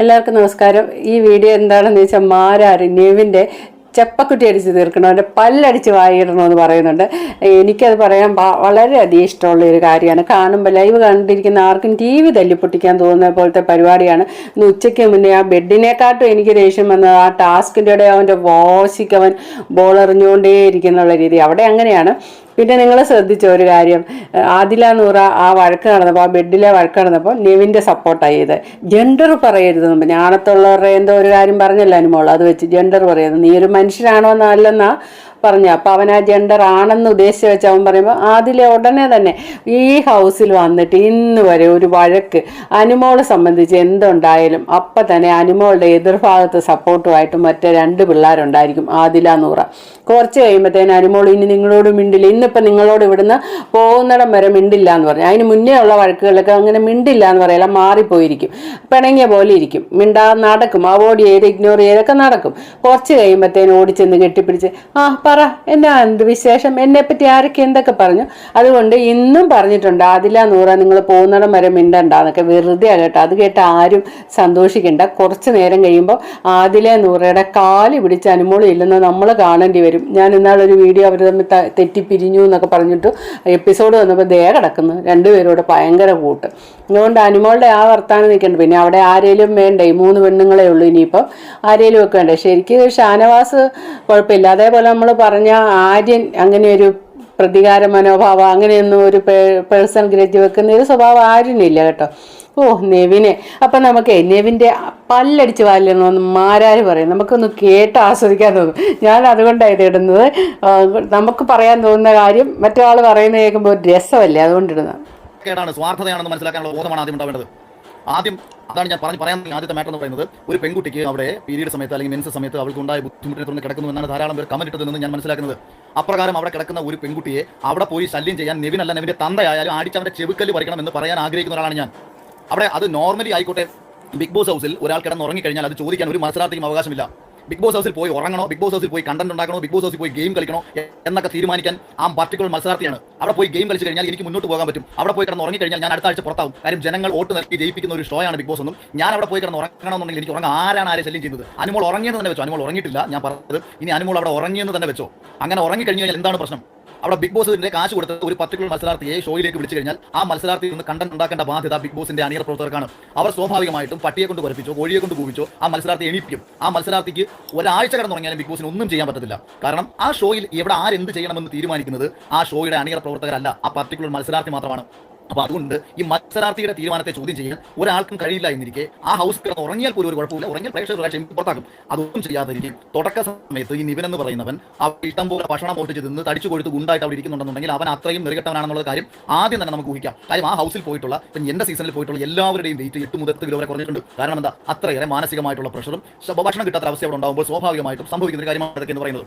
എല്ലാവർക്കും നമസ്കാരം. ഈ വീഡിയോ എന്താണെന്ന് വെച്ചാൽ മാരാരി നെവിന്റെ ചെപ്പക്കുട്ടി അടിച്ച് തീർക്കണം. അവന്റെ പല്ലടിച്ച് വായിടണമെന്ന് പറയുന്നുണ്ട്. എനിക്കത് പറയാൻ വളരെയധികം ഇഷ്ടമുള്ള ഒരു കാര്യമാണ്. കാണുമ്പോൾ ലൈവ് കണ്ടിരിക്കുന്ന ആർക്കും ടി വി തല്ലിപ്പൊട്ടിക്കാൻ തോന്നുന്ന പോലത്തെ പരിപാടിയാണ്. ഇന്ന് ഉച്ചയ്ക്ക് മുന്നേ ആ ബെഡിനെക്കാട്ടും എനിക്ക് ദേഷ്യം വന്നത് ആ ടാസ്കിന്റെ ഇടയിൽ അവന്റെ വാശിക്ക് അവൻ ബോൾ ഇരിക്കുന്നുള്ള രീതി. അവിടെ അങ്ങനെയാണ്. പിന്നെ നിങ്ങൾ ശ്രദ്ധിച്ച ഒരു കാര്യം. ആദില നൂറ ആ വഴക്ക് നടന്നപ്പോൾ ആ ബെഡിലെ വഴക്ക് നടന്നപ്പോൾ നെവിന്റെ സപ്പോർട്ടായി ഇത്. ജെൻഡർ പറയരുത് എന്ന് ഞാണത്തുള്ളവരുടെ എന്തോ ഒരു കാര്യം പറഞ്ഞല്ലോ അനുമോൾ. അത് വെച്ച് ജെൻഡർ പറയരുത്. നീ ഒരു മനുഷ്യനാണോ എന്നല്ലെന്നാ പറഞ്ഞു അപ്പോൾ അവൻ ആ ജെൻഡർ ആണെന്ന് ഉദ്ദേശിച്ച് വെച്ച് അവൻ പറയുമ്പോൾ അതിലെ ഉടനെ തന്നെ ഈ ഹൗസിൽ വന്നിട്ട് ഇന്ന് വരെ ഒരു വഴക്ക് അനുമോളെ സംബന്ധിച്ച് എന്തുണ്ടായാലും അപ്പം തന്നെ അനുമോളുടെ എതിർഭാഗത്ത് സപ്പോർട്ടുമായിട്ട് മറ്റേ രണ്ട് പിള്ളേരുണ്ടായിരിക്കും ആദില നൂറ. കുറച്ച് കഴിയുമ്പോഴത്തേന് അനുമോൾ ഇനി നിങ്ങളോട് മിണ്ടില്ല ഇന്നിപ്പം നിങ്ങളോട് ഇവിടുന്ന് പോകുന്നിടം വരെ മിണ്ടില്ല എന്ന് പറഞ്ഞു. അതിന് മുന്നേ ഉള്ള വഴക്കുകളൊക്കെ അങ്ങനെ മിണ്ടില്ല എന്ന് പറയല മാറിപ്പോയിരിക്കും. പിണങ്ങിയ പോലെ ഇരിക്കും. മിണ്ടാ നടക്കും. അവോയ്ഡ് ചെയ്ത് ഇഗ്നോർ ചെയ്തൊക്കെ നടക്കും. കുറച്ച് കഴിയുമ്പോഴത്തേന് ഓടിച്ചെന്ന് കെട്ടിപ്പിടിച്ച് ആ പറ. എന്നാ എന്ത് വിശേഷം? എന്നെപ്പറ്റി ആരൊക്കെ എന്തൊക്കെ പറഞ്ഞു? അതുകൊണ്ട് ഇന്നും പറഞ്ഞിട്ടുണ്ട് ആദില നൂറ നിങ്ങൾ പോകുന്നിടം വരെ മിണ്ടണ്ടെന്നൊക്കെ വെറുതെ കേട്ടോ. അത് കേട്ട് ആരും സന്തോഷിക്കണ്ട. കുറച്ച് നേരം കഴിയുമ്പോൾ ആദില നൂറയുടെ കാൽ പിടിച്ച് അനുമോളം ഇല്ലെന്ന് നമ്മൾ കാണേണ്ടി വരും. ഞാൻ ഇന്നാളൊരു വീഡിയോ അവർ തമ്മിൽ തെറ്റിപ്പിരിഞ്ഞു എന്നൊക്കെ പറഞ്ഞിട്ട് എപ്പിസോഡ് വന്നപ്പോൾ ദേ കിടക്കുന്നു. രണ്ടുപേരോട് ഭയങ്കര കൂട്ട്. അതുകൊണ്ട് അനുമോളുടെ ആ വർത്താനം നിൽക്കണ്ട. പിന്നെ അവിടെ ആരേലും വേണ്ടേ? ഈ മൂന്ന് പെണ്ണുങ്ങളെ ഉള്ളൂ ഇനിയിപ്പം. ആരേലും ഒക്കെ വേണ്ടേ? ശരിക്കും ഷാനവാസ് കുഴപ്പമില്ല. അതേപോലെ നമ്മൾ പറഞ്ഞ ആര്യൻ അങ്ങനെ ഒരു പ്രതികാര മനോഭാവം അങ്ങനെയൊന്നും ഒരു പേഴ്സൺ ഗ്രജ് വെക്കുന്ന ഒരു സ്വഭാവം ആര്യനില്ല കേട്ടോ. ഓ നെവിനെ. അപ്പം നമുക്ക് നെവിന്റെ പല്ലടിച്ച് വാലിടണമെന്ന് മാരാര് പറയും. നമുക്കൊന്ന് കേട്ട് ആസ്വദിക്കാൻ തോന്നും. ഞാൻ അതുകൊണ്ടാണ് ഇത് ഇടുന്നത്. നമുക്ക് പറയാൻ തോന്നുന്ന കാര്യം മറ്റൊരാൾ പറയുന്നത് കേൾക്കുമ്പോൾ രസമല്ലേ അതുകൊണ്ടിടുന്നത്. കേടാണ് സ്വാർത്ഥതയാണെന്ന് മനസ്സിലാക്കാനുള്ള ബോധമാണ് ആദ്യം ഉണ്ടാവേണ്ടത്. ആദ്യം അതാണ് ഞാൻ പറഞ്ഞു പറയാൻ ആദ്യത്തെ മാറ്റർ എന്ന് പറയുന്നത്. ഒരു പെൺകുട്ടിക്ക് അവിടെ പീരീഡ് സമയത്ത് അല്ലെങ്കിൽ മെൻസ് സമയത്ത് അവൾക്ക് ഉണ്ടായ ബുദ്ധിമുട്ടിനെ തുടർന്ന് കിടക്കുന്നു എന്നാണ് ധാരാളം പേർ കമന്റ് ഇട്ടതെന്ന് ഞാൻ മനസ്സിലാക്കുന്നത്. അപ്രകാരം അവിടെ കിടക്കുന്ന ഒരു പെൺകുട്ടിയെ അവിടെ പോയി ശല്യം ചെയ്യാൻ നെവിനല്ല നെവിന്റെ തന്തയായാലും അടിച്ച് അവന്റെ ചെവുക്കല്ല് പറിക്കണം എന്ന് പറയാൻ ആഗ്രഹിക്കുന്ന ഒരാളാണ് ഞാൻ. അവിടെ അത് നോർമലി ആയിക്കോട്ടെ ബിഗ് ബോസ് ഹൗസിൽ ഒരാൾ കിടന്ന് ഉറങ്ങിക്കഴിഞ്ഞാൽ അത് ചോദിക്കാൻ ഒരു മത്സരാർത്ഥിക്കും അവകാശമില്ല. ബിഗ് ബോസ് ഹൗസിൽ പോയി ഉറങ്ങണോ? ബിഗ് ബോസ് ഹൗസിൽ പോയി കണ്ടന്റ് ഉണ്ടാക്കണോ? ബിഗ് ബോസ് ഹൗസിൽ പോയി ഗെയിം കളിക്കണോ? എന്നൊക്കെ തീരുമാനിക്കാൻ ആ പർട്ടിക്കുലർ മത്സരാർത്ഥിയാണ്. അവിടെ പോയി ഗെയിം കളിച്ച് കഴിഞ്ഞാൽ എനിക്ക് മുന്നോട്ട് പോകാൻ പറ്റും. അവിടെ പോയി കിടന്ന് ഉറങ്ങി കഴിഞ്ഞാൽ ഞാൻ അടുത്ത ആഴ്ച പുറത്താവും. കാര്യം ജനങ്ങൾ വോട്ട് നൽകി ജയിപ്പിക്കുന്ന ഒരു ഷോയാണ് ബിഗ് ബോസ് ഒന്നും ഞാൻ അവിടെ പോയി കിടന്ന് ഉറങ്ങണമെന്നുണ്ടെങ്കിൽ എനിക്ക് ഉറങ്ങാൻ ആരാണ് ആരെ ശല്യം ചെയ്യുന്നത്? അനുമോൾ ഉറങ്ങിയെന്ന് തന്നെ വെച്ചോ. അനുമോൾ ഉറങ്ങിയിട്ടില്ല. ഞാൻ പറഞ്ഞത് ഇനി അനുമോൾ അവിടെ ഉറങ്ങിയെന്ന് തന്നെ വെച്ചോ. അങ്ങനെ ഉറങ്ങി കഴിഞ്ഞു കഴിഞ്ഞാൽ എന്താണ് പ്രശ്നം? അവിടെ ബിഗ് ബോസിന്റെ കാശ് കൊടുത്ത് ഒരു പർട്ടിക്കുലർ മത്സരാർത്ഥിയെ ഷോയിലേക്ക് വിളിച്ചു കഴിഞ്ഞാൽ ആ മത്സരാർത്ഥി നിന്ന് കണ്ടന്റ് ഉണ്ടാക്കേണ്ട ബാധ്യത ബിഗ് ബോസിന്റെ അണിയർ പ്രവർത്തകർക്കാണ്. അവർ സ്വാഭാവികമായിട്ടും പട്ടിയെ കൊണ്ട് വരപ്പിച്ചോ കോഴിയെ കൊണ്ട് കൂവിച്ചോ ആ മത്സരാർത്ഥി എണീപ്പിക്കും. ആ മത്സരാർത്ഥിക്ക് ഒരാഴ്ച കിടന്നുറങ്ങിയാലും ബിഗ് ബോസിന് ഒന്നും ചെയ്യാൻ പറ്റത്തില്ല. കാരണം ആ ഷോയിൽ എവിടെ ആരെന്ത് ചെയ്യണമെന്ന് തീരുമാനിക്കുന്നത് ആ ഷോയുടെ അണിയർ പ്രവർത്തകരല്ല. ആ പർട്ടിക്കുലർ മത്സരാർത്ഥി മാത്രമാണ്. അപ്പൊ അതുകൊണ്ട് ഈ മത്സരാർത്ഥിയുടെ തീരുമാനത്തെ ചോദ്യം ചെയ്യാൻ ഒരാൾക്കും കഴിയില്ല എന്നിരിക്കെ ആ ഹൗസ് കിടന്ന് ഉറങ്ങിയാൽ പോലും ഒരു കുഴപ്പമില്ല. ഉറങ്ങിയാൽ പ്രേക്ഷകർ ഒരാഴ്ച പുറത്താക്കും. അതൊന്നും ചെയ്യാതിരിക്കും തുടക്ക സമയത്ത് ഈ നിവനെന്ന് എന്ന് പറയുന്നവൻ ആ ഇഷ്ടം പോലെ ഭക്ഷണം പൊട്ടിച്ച് തിന്ന് തടിച്ചു കൊടുത്ത് ഗുണ്ടായിട്ട് അവിടെ ഇരിക്കുന്നുണ്ടെന്നുണ്ടെങ്കിൽ അവൻ അത്രയും നെറുകെട്ടവനാണെന്നുള്ള കാര്യം ആദ്യം തന്നെ നമുക്ക് ഊഹിക്കാം. കാര്യം ആ ഹൗസിൽ പോയിട്ടുള്ള ഇപ്പം എന്റെ സീസണിൽ പോയിട്ടുള്ള എല്ലാവരുടെയും വെയിറ്റ് എട്ട് മുതൽ കിലോ വരെ കുറഞ്ഞിട്ടുണ്ട്. കാരണം എന്താ? അത്രയേറെ മാനസികമായിട്ടുള്ള പ്രഷറും ഭക്ഷണം കിട്ടാത്ത അവസ്ഥ അവിടെ ഉണ്ടാകുമ്പോൾ സ്വാഭാവികമായിട്ടും സംഭവിക്കുന്ന ഒരു കാര്യമാണ് അതൊക്കെ എന്ന് പറയുന്നത്.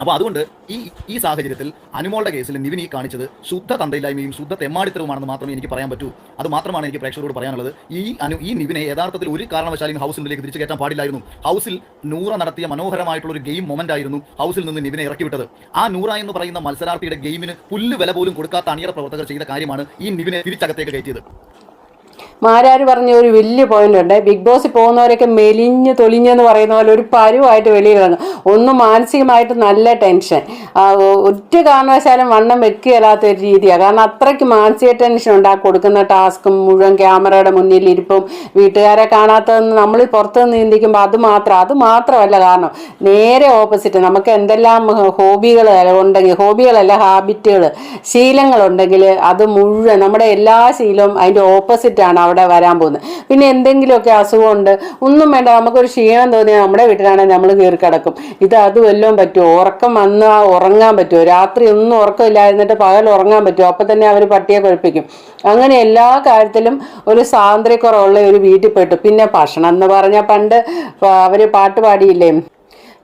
അപ്പോൾ അതുകൊണ്ട് ഈ ഈ സാഹചര്യത്തിൽ അനുമോളുടെ കേസിൽ നിവിൻ ഈ കാണിച്ചത് ശുദ്ധ തന്തയില്ലായ്മയും ശുദ്ധ തെമ്മാടിത്തരവുമാണെന്ന് മാത്രമേ എനിക്ക് പറയാൻ പറ്റൂ. അത് മാത്രമാണ് എനിക്ക് പ്രേക്ഷകരോട് പറയാനുള്ളത്. ഈ അനു ഈ നിവിനെ യഥാർത്ഥത്തിൽ ഒരു കാരണവശാലും ഹൗസിനുള്ളിലേക്ക് തിരിച്ചു കയറ്റാൻ പാടില്ലായിരുന്നു. ഹൗസിൽ നൂറ നടത്തിയ മനോഹരമായിട്ടുള്ള ഒരു ഗെയിം മൊമെന്റ് ആയിരുന്നു ഹൗസിൽ നിന്ന് നിവിനെ ഇറക്കി വിട്ടത് ആ നൂറ എന്ന് പറയുന്ന മത്സരാർത്ഥിയുടെ ഗെയിമിന് പുല്ല് വില പോലും കൊടുക്കാത്ത അണിയറ പ്രവർത്തകർ ചെയ്ത കാര്യമാണ് ഈ നിവിനെ തിരിച്ചകത്തേക്ക് കയറ്റിയത്. മാരാര് പറഞ്ഞ ഒരു വലിയ പോയിന്റ് ഉണ്ട്. ബിഗ് ബോസിൽ പോകുന്നവരൊക്കെ മെലിഞ്ഞ് തൊലിഞ്ഞെന്ന് പറയുന്ന പോലെ ഒരു പരുവായിട്ട് വെളിയിലിറങ്ങും ഒന്ന് മാനസികമായിട്ട് നല്ല ടെൻഷൻ ഒറ്റ കാരണവശാലും വണ്ണം വെക്കുകയല്ലാത്ത ഒരു രീതിയാണ് കാരണം അത്രയ്ക്ക് മാനസിക ടെൻഷൻ ഉണ്ട് ആ കൊടുക്കുന്ന ടാസ്കും മുഴുവൻ ക്യാമറയുടെ മുന്നിൽ ഇരിപ്പും വീട്ടുകാരെ കാണാത്തതെന്ന് നമ്മൾ പുറത്ത് നിന്ന് ചിന്തിക്കുമ്പോൾ അത് മാത്രം അത് മാത്രമല്ല കാരണം നേരെ ഓപ്പോസിറ്റ് നമുക്ക് എന്തെല്ലാം ഹോബികൾ ഉണ്ടെങ്കിൽ ഹോബികളല്ല ഹാബിറ്റുകൾ ശീലങ്ങളുണ്ടെങ്കിൽ അത് മുഴുവൻ നമ്മുടെ എല്ലാ ശീലവും അതിന്റെ ഓപ്പോസിറ്റാണ് അവിടെ വരാൻ പോകുന്നത്. പിന്നെ എന്തെങ്കിലുമൊക്കെ അസുഖമുണ്ട് ഒന്നും വേണ്ട നമുക്കൊരു ക്ഷീണം തോന്നിയാൽ നമ്മുടെ വീട്ടിലാണെങ്കിൽ നമ്മൾ കയറി കിടക്കും. ഇത് അത് വല്ലതും പറ്റുമോ? ഉറക്കം വന്നാൽ ഉറങ്ങാൻ പറ്റുമോ? രാത്രി ഒന്നും ഉറക്കമില്ലായിരുന്നിട്ട് പകൽ ഉറങ്ങാൻ പറ്റുമോ? അപ്പം തന്നെ അവർ പട്ടിയെ കുഴപ്പിക്കും. അങ്ങനെ എല്ലാ കാര്യത്തിലും ഒരു സ്വാതന്ത്ര്യക്കുറവുള്ള ഒരു വീട്ടിൽ പോയിട്ട്. പിന്നെ ഭക്ഷണം എന്ന് പറഞ്ഞാൽ പണ്ട് അവർ പാട്ട് പാടിയില്ലേ?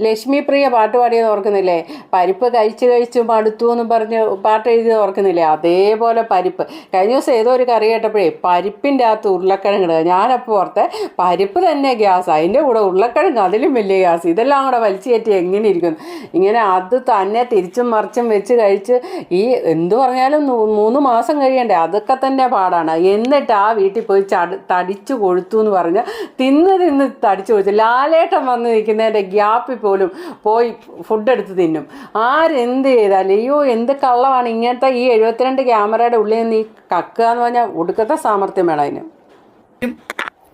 ലക്ഷ്മി പ്രിയ പാട്ട് പാടിയത് ഓർക്കുന്നില്ലേ? പരിപ്പ് കഴിച്ച് കഴിച്ച് മടുത്തു എന്ന് പറഞ്ഞ് പാട്ട് എഴുതിയത് ഓർക്കുന്നില്ലേ? അതേപോലെ പരിപ്പ്. കഴിഞ്ഞ ദിവസം ഏതോ ഒരു കറി കേട്ടപ്പോഴേ പരിപ്പിന്റെ അകത്ത് ഉരുളക്കിഴങ്ങ് ഞാനപ്പോൾ ഓർത്തെ പരിപ്പ് തന്നെ ഗ്യാസ്. അതിന്റെ കൂടെ ഉരുളക്കിഴങ്ങ് അതിലും വലിയ ഗ്യാസ്. ഇതെല്ലാം കൂടെ വലിച്ചു കയറ്റി എങ്ങനെ ഇരിക്കുന്നു? ഇങ്ങനെ അത് തന്നെ തിരിച്ചും മറിച്ചും വെച്ച് കഴിച്ച് ഈ എന്തു പറഞ്ഞാലും മൂന്ന് മാസം കഴിയണ്ടേ? അതൊക്കെ തന്നെ പാടാണ്. എന്നിട്ട് ആ വീട്ടിൽ പോയി ചട തടിച്ചു കൊഴുത്തു എന്ന് പറഞ്ഞ് തിന്ന് തിന്ന് തടിച്ചു കൊഴുത്തു. ലാലേട്ടം വന്ന് നിൽക്കുന്നതിന്റെ ഗ്യാപ്പിൽ പോലും പോയി ഫുഡ് എടുത്ത് തിന്നും. ആരെന്ത് ചെയ്താലും അയ്യോ എന്ത് കള്ളമാണ് ഇങ്ങനത്തെ ഈ എഴുപത്തിരണ്ട് ക്യാമറയുടെ ഉള്ളിൽ നിന്ന് ഈ കക്കുക എന്ന് പറഞ്ഞാൽ ഒടുക്കത്തെ സാമർത്ഥ്യം വേണം അതിന്.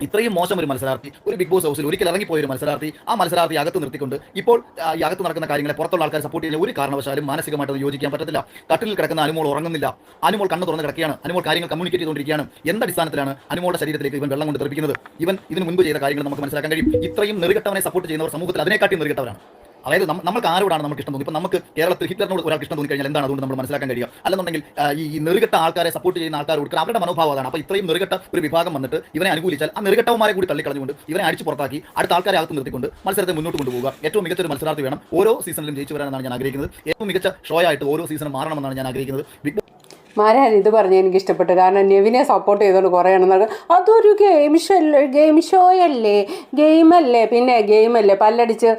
ഇത്രയും മോശം ഒരു മത്സരാർത്ഥി ഒരു ബിഗ് ബോസ് ഹൗസിൽ ഒരിക്കൽ ഇറങ്ങിപ്പോയ ഒരു മത്സരാർത്ഥി ആ മത്സരാർത്ഥി അകത്ത് നിർത്തിക്കൊണ്ട് ഇപ്പോൾ ഈ അകത്ത് നടക്കുന്ന കാര്യങ്ങളെ പുറത്തുള്ള ആൾക്കാർ സപ്പോർട്ട് ചെയ്യുന്ന ഒരു കാരണവശാലും മാനസികമായിട്ട് യോജിക്കാൻ പറ്റത്തില്ല. കട്ടിലിൽ കിടക്കുന്ന അനുമോൾ ഉറങ്ങുന്നില്ല. അനുമോൾ കണ്ണു തുറന്ന് കിടക്കുകയാണ്. അനുമോൾ കാര്യങ്ങൾ കമ്മ്യൂണിക്കേറ്റ് ചെയ്തുകൊണ്ടിരിക്കുകയാണ്. എന്തടിസ്ഥാനത്തിലാണ് അനുമോളുടെ ശരീരത്തിലേക്ക് ഇവൻ വെള്ളം കൊണ്ട് തെറിപ്പിക്കുന്നത്? ഇവൻ ഇതിന് മുൻപ് ചെയ്ത കാര്യങ്ങൾ നമുക്ക് മനസ്സിലാക്കാൻ കഴിയും. ഇത്രയും നെറുകെട്ടവനെ സപ്പോർട്ട് ചെയ്യുന്നവർ സമൂഹത്തിൽ അതിനെക്കാട്ടി നെറുകെട്ടവരാണ്. അതായത് നമുക്ക് ആരോടാണ് നമുക്ക് ഇഷ്ടം തോന്നി ഇപ്പം നമുക്ക് കേരളത്തിൽ ഹിറ്റ്ലറിനോട് ഒരാൾക്ക് ഇഷ്ടം തോന്നി കഴിഞ്ഞാൽ എന്താണ് അതുകൊണ്ട് നമ്മൾ മനസ്സിലാക്കാൻ കഴിയുക? അല്ലെന്നുണ്ടെങ്കിൽ ഈ നെറുകെട്ട ആൾക്കാരെ സപ്പോർട്ട് ചെയ്യുന്ന ആൾക്കാർ കൊടുക്കുക അവരുടെ മനോഭാവം അതാണ് അപ്പോൾ ഇത്രയും നെറുകെട്ട ഒരു വിഭാഗം വന്നിട്ട് ഇവനെ അനുകൂലിച്ചാൽ ആ നെറുകെട്ടവന്മാരെ കൂടി തള്ളിക്കളഞ്ഞുകൊണ്ട് ഇവനെ അടിച്ച് പുറത്താക്കി അടുത്ത ആൾക്കാരെ അകത്ത് നിർത്തിക്കൊണ്ട് മത്സരത്തെ മുന്നോട്ട് കൊണ്ടുപോകുക ഏറ്റവും മികച്ച ഒരു മത്സരാർത്ഥി വേണം. ഓരോ സീസണിലും ജയിച്ചു വരാനാണ് ഞാൻ ആഗ്രഹിക്കുന്നത്. ഏറ്റവും മികച്ച ഷോ ആയിട്ട് ഓരോ സീസണും മാറണമെന്നാണ് ഞാൻ ആഗ്രഹിക്കുന്നത്. ബിഗ് മാരാൻ ഇത് പറഞ്ഞ് എനിക്ക് ഇഷ്ടപ്പെട്ടു കാരണം നെവിനെ സപ്പോർട്ട് ചെയ്തുകൊണ്ട് കുറേ എണ്ണം അതൊരു ഗെയിം ഷോ ഗെയിം ഷോ അല്ലേ? ഗെയിമല്ലേ പിന്നെ ഗെയിമല്ലേ പല്ലടിച്ച്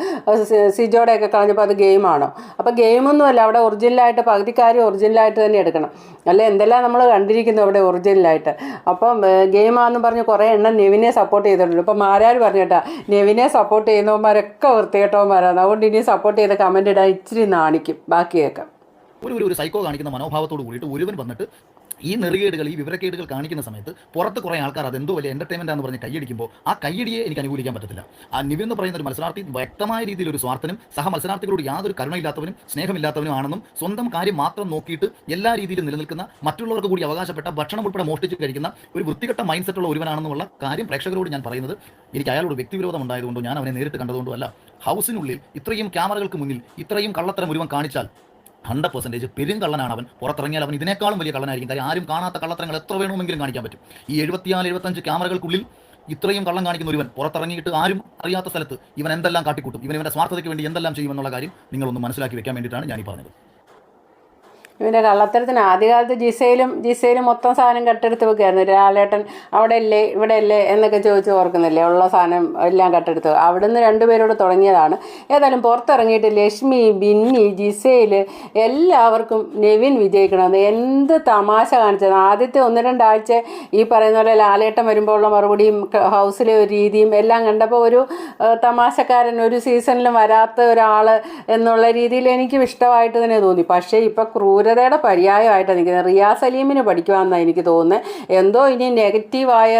സിജോടെയൊക്കെ കളഞ്ഞപ്പോൾ അത് ഗെയിമാണോ അപ്പോൾ ഗെയിമൊന്നുമല്ല അവിടെ ഒറിജിനലായിട്ട് പകുതിക്കാരും ഒറിജിനലായിട്ട് തന്നെ എടുക്കണം. അല്ല? എന്തെല്ലാം നമ്മൾ കണ്ടിരിക്കുന്നു അവിടെ ഒറിജിനലായിട്ട് അപ്പം ഗെയിമാണെന്ന് പറഞ്ഞ് കുറേ എണ്ണം നെവിനെ സപ്പോർട്ട് ചെയ്തിട്ടുണ്ട്. ഇപ്പം മാരാർ പറഞ്ഞിട്ടാ നെവിനെ സപ്പോർട്ട് ചെയ്യുന്നവന്മാരൊക്കെ വൃത്തികെട്ടവന്മാരാണ്. അതുകൊണ്ട് ഇനി സപ്പോർട്ട് ചെയ്ത കമന്റ് ഇടാൻ ഇച്ചിരി നാണിക്കും. ബാക്കിയൊക്കെ. ഒരു ഒരു സൈക്കോ കാണിക്കുന്ന മനോഭാവത്തോട് കൂടിയിട്ട് ഒരുവൻ വന്നിട്ട് ഈ നെറുകേടുകൾ ഈ വിവരക്കേടുകൾ കാണിക്കുന്ന സമയത്ത് പുറത്ത് കുറേ ആൾക്കാർ അതെന്തോ വലിയ എന്റർടൈൻമെന്റ് എന്ന് പറഞ്ഞ് കൈയടിക്കുമ്പോൾ ആ കൈയടിയെ എനിക്ക് അനുകൂലിക്കാൻ പറ്റത്തില്ല. ആ നിവിൻ എന്ന് പറയുന്ന ഒരു മത്സരാർത്ഥി വ്യക്തമായ രീതിയിൽ ഒരു സ്വാർത്ഥനും സഹ മത്സരാർത്ഥികളോട് യാതൊരു കരുണയില്ലാത്തവനും സ്നേഹമില്ലാത്തവനും ആണെന്നും സ്വന്തം കാര്യം മാത്രം നോക്കിയിട്ട് എല്ലാ രീതിയിലും നിലനിൽക്കുന്ന മറ്റുള്ളവർക്ക് കൂടി അവകാശപ്പെട്ട ഭക്ഷണം ഉൾപ്പെടെ മോഷ്ടിച്ച് കഴിക്കുന്ന ഒരു വൃത്തികെട്ട മൈൻഡ് സെറ്റുള്ള ഒരുവനാണെന്നുള്ള കാര്യം പ്രേക്ഷകരോട് ഞാൻ പറയുന്നത് എനിക്ക് അയാളോട് വ്യക്തിവിരോധം ഉണ്ടായതുകൊണ്ടോ ഞാൻ അവനെ നേരിട്ട് കണ്ടതുകൊണ്ടോ അല്ല. ഹൗസിനുള്ളിൽ ഇത്രയും ക്യാമറകൾക്ക് മുന്നിൽ ഇത്രയും കള്ളത്തരം ഒരുവൻ കാണിച്ചാൽ ഹൺഡ്രഡ് പെർസെന്റേജ് പെരുങ്കള്ളനാണ് അവൻ പുറത്തിറങ്ങിയാൽ അവൻ ഇതിനേക്കാളും വലിയ കള്ളനായിരിക്കും. കാര്യം ആരും കാണാത്ത കള്ളത്തരങ്ങൾ എത്ര വേണമെങ്കിലും കാണിക്കാൻ പറ്റും. ഈ എഴുപത്തിനാല് എഴുപത്തഞ്ച് ക്യാമറകൾക്കുള്ളിൽ ഇത്രയും കള്ളം കാണിക്കുന്ന ഒരുവൻ പുറത്തിറങ്ങിയിട്ട് ആരും അറിയാത്ത സ്ഥലത്ത് ഇവൻ എന്തെല്ലാം കാട്ടിക്കൂട്ടും? ഇവൻ ഇവന്റെ സ്വാർത്ഥതയ്ക്ക് വേണ്ടി എന്തെല്ലാം ചെയ്യുമെന്നുള്ള കാര്യം നിങ്ങളൊന്ന് മനസ്സിലാക്കി വെക്കാൻ വേണ്ടിയിട്ടാണ് ഞാൻ പറഞ്ഞത്. ഇവന്റെ കള്ളത്തരത്തിന് ആദ്യകാലത്ത് ജിസയിലും ജിസയിലും മൊത്തം സാധനം കട്ടെടുത്ത് വെക്കുകയായിരുന്നു രാളേട്ടൻ അവിടെ അല്ലേ ഇവിടെ അല്ലേ എന്നൊക്കെ ചോദിച്ച് ഓർക്കുന്നില്ലേ? ഉള്ള സാധനം എല്ലാം കട്ടെടുത്ത്. അവിടുന്ന് രണ്ടുപേരോട് തുടങ്ങിയതാണ്. ഏതായാലും പുറത്തിറങ്ങിയിട്ട് ലക്ഷ്മി ബിന്നി ജിസയിൽ എല്ലാവർക്കും നെവിൻ വിജയിക്കണമെന്ന് എന്ത് തമാശ കാണിച്ചത്. ആദ്യത്തെ ഒന്ന് രണ്ടാഴ്ച ഈ പറയുന്ന പോലെ ലാലേട്ടൻ വരുമ്പോഴുള്ള മറുപടിയും ഹൗസിലെ ഒരു രീതിയും എല്ലാം കണ്ടപ്പോൾ ഒരു തമാശക്കാരൻ ഒരു സീസണിലും വരാത്ത ഒരാൾ എന്നുള്ള രീതിയിൽ എനിക്കും ഇഷ്ടമായിട്ട് തന്നെ തോന്നി. പക്ഷേ ഇപ്പോൾ ക്രൂരതയുടെ പര്യായമായിട്ടാണ് നിൽക്കുന്നത്. റിയാസ് സലീമിന് പഠിക്കുവാന്നാണ് എനിക്ക് തോന്നുന്നത് എന്തോ ഇനി നെഗറ്റീവായ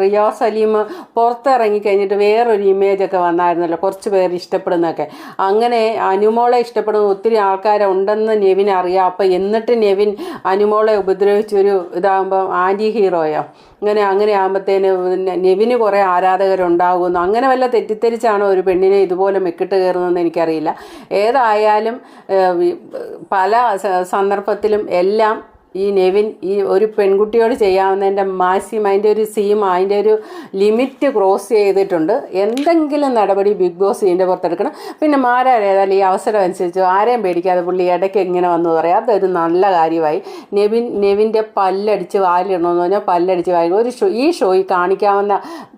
റിയാ സലീം പുറത്തിറങ്ങി കഴിഞ്ഞിട്ട് വേറൊരു ഇമേജൊക്കെ വന്നായിരുന്നല്ലോ കുറച്ച് പേർ ഇഷ്ടപ്പെടുന്നൊക്കെ. അങ്ങനെ അനുമോളെ ഇഷ്ടപ്പെടുന്ന ഒത്തിരി ആൾക്കാരെ ഉണ്ടെന്ന് നെവിൻ അറിയാം അപ്പം എന്നിട്ട് നെവിൻ അനുമോളെ ഉപദ്രവിച്ചൊരു ഇതാകുമ്പോൾ ആന്റി ഹീറോയോ അങ്ങനെ അങ്ങനെ ആകുമ്പോഴത്തേന് പിന്നെ നെവിന് കുറേ ആരാധകരുണ്ടാകുന്നു അങ്ങനെ വല്ല തെറ്റിദ്ധരിച്ചാണോ ഒരു പെണ്ണിനെ ഇതുപോലെ മെക്കിട്ട് കയറുന്നതെന്ന് എനിക്കറിയില്ല. ഏതായാലും പല സന്ദർഭത്തിലും എല്ലാം ഈ നെവിൻ ഈ ഒരു പെൺകുട്ടിയോട് ചെയ്യാവുന്നതിന്റെ മാക്സിമം അതിന്റെ ഒരു സീം അതിന്റെ ഒരു ലിമിറ്റ് ക്രോസ് ചെയ്തിട്ടുണ്ട്. എന്തെങ്കിലും നടപടി ബിഗ് ബോസ് ഇതിന്റെ പുറത്തെടുക്കണം. പിന്നെ മാരാരേതായാലും ഈ അവസരം അനുസരിച്ച് ആരെയും പേടിക്കാതെ പുള്ളി ഇടയ്ക്ക് ഇങ്ങനെ വന്നു പറയാം. അതൊരു നല്ല കാര്യമായി. നെവിൻ നെവിന്റെ പല്ലടിച്ച് വാലിടണമെന്ന് പറഞ്ഞാൽ പല്ലടിച്ച് വായി ഒരു ഷോ ഈ ഷോയിൽ കാണിക്കാവുന്ന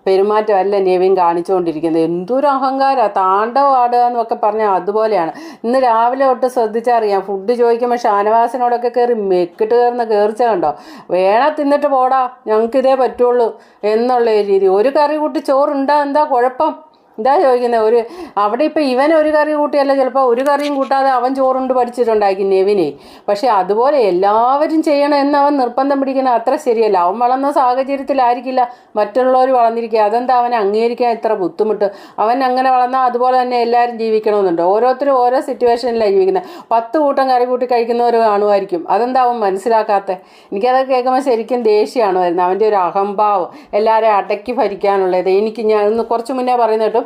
പെരുമാറ്റമല്ല നെവിൻ കാണിച്ചുകൊണ്ടിരിക്കുന്നത്. എന്തൊരു അഹങ്കാരമാണ് താണ്ടവ ആടുക എന്നൊക്കെ പറഞ്ഞാൽ അതുപോലെയാണ്. ഇന്ന് രാവിലെ തൊട്ട് ശ്രദ്ധിച്ചറിയാം ഫുഡ് ചോദിക്കുമ്പോൾ ഷാനവാസിനോടൊക്കെ കയറി മെക്കിട്ട് കയറുന്ന കയറിച്ച കണ്ടോ? വേണ തിന്നിട്ട് പോടാ ഞങ്ങൾക്ക് ഇതേ പറ്റുള്ളൂ എന്നുള്ള രീതി. ഒരു കറി കൂട്ടി ചോറുണ്ടാ എന്താ കുഴപ്പം? ഇതാ ചോദിക്കുന്നത് ഒരു അവിടെ ഇപ്പം ഇവൻ ഒരു കറി കൂട്ടിയല്ല ചിലപ്പോൾ ഒരു കറിയും കൂട്ടാതെ അവൻ ചോറുണ്ട് പഠിച്ചിട്ടുണ്ടാക്കി നെവിനെ. പക്ഷേ അതുപോലെ എല്ലാവരും ചെയ്യണം എന്ന് അവൻ നിർബന്ധം പിടിക്കണം അത്ര ശരിയല്ല. അവൻ വളർന്ന സാഹചര്യത്തിലായിരിക്കില്ല മറ്റുള്ളവർ വളർന്നിരിക്കുക. അതെന്താ അവനെ അംഗീകരിക്കാൻ ഇത്ര ബുദ്ധിമുട്ട്? അവൻ അങ്ങനെ വളർന്നാൽ അതുപോലെ തന്നെ എല്ലാവരും ജീവിക്കണമെന്നുണ്ട്? ഓരോരുത്തരും ഓരോ സിറ്റുവേഷനിലാണ് ജീവിക്കുന്നത് പത്ത് കൂട്ടം കറി കൂട്ടി കഴിക്കുന്നവർ കാണുമായിരിക്കും. അതെന്താ അവൻ മനസ്സിലാക്കാത്ത? എനിക്കതൊക്കെ കേൾക്കുമ്പോൾ ശരിക്കും ദേഷ്യമാണ് വരുന്നത് അവന്റെ ഒരു അഹംഭാവം. എല്ലാവരെയും അടക്കി ഭരിക്കാനുള്ളത്. എനിക്ക് ഞാൻ കുറച്ച് മുന്നേ പറയുന്ന കേട്ടു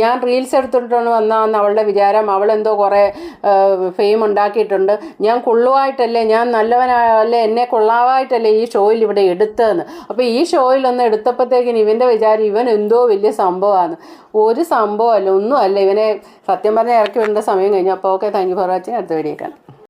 ഞാൻ റീൽസ് എടുത്തിട്ടാണ് വന്നതെന്ന് അവളുടെ വിചാരം അവളെന്തോ കുറേ ഫെയിം ഉണ്ടാക്കിയിട്ടുണ്ട്. ഞാൻ കൊള്ളുവായിട്ടല്ലേ ഞാൻ നല്ലവനല്ലേ എന്നെ കൊള്ളാവായിട്ടല്ലേ ഈ ഷോയിൽ ഇവിടെ എടുത്തതെന്ന്. അപ്പോൾ ഈ ഷോയിലൊന്ന് എടുത്തപ്പോഴത്തേക്കിന് ഇവന്റെ വിചാരം ഇവൻ എന്തോ വലിയ സംഭവമാണ്. ഒരു സംഭവമല്ല ഒന്നുമല്ല. ഇവനെ സത്യം പറഞ്ഞാൽ ഇറക്കി വിടേണ്ട സമയം കഴിഞ്ഞു. അപ്പോൾ okay thank you for watching അടുത്ത വീഡിയോ കാണാം.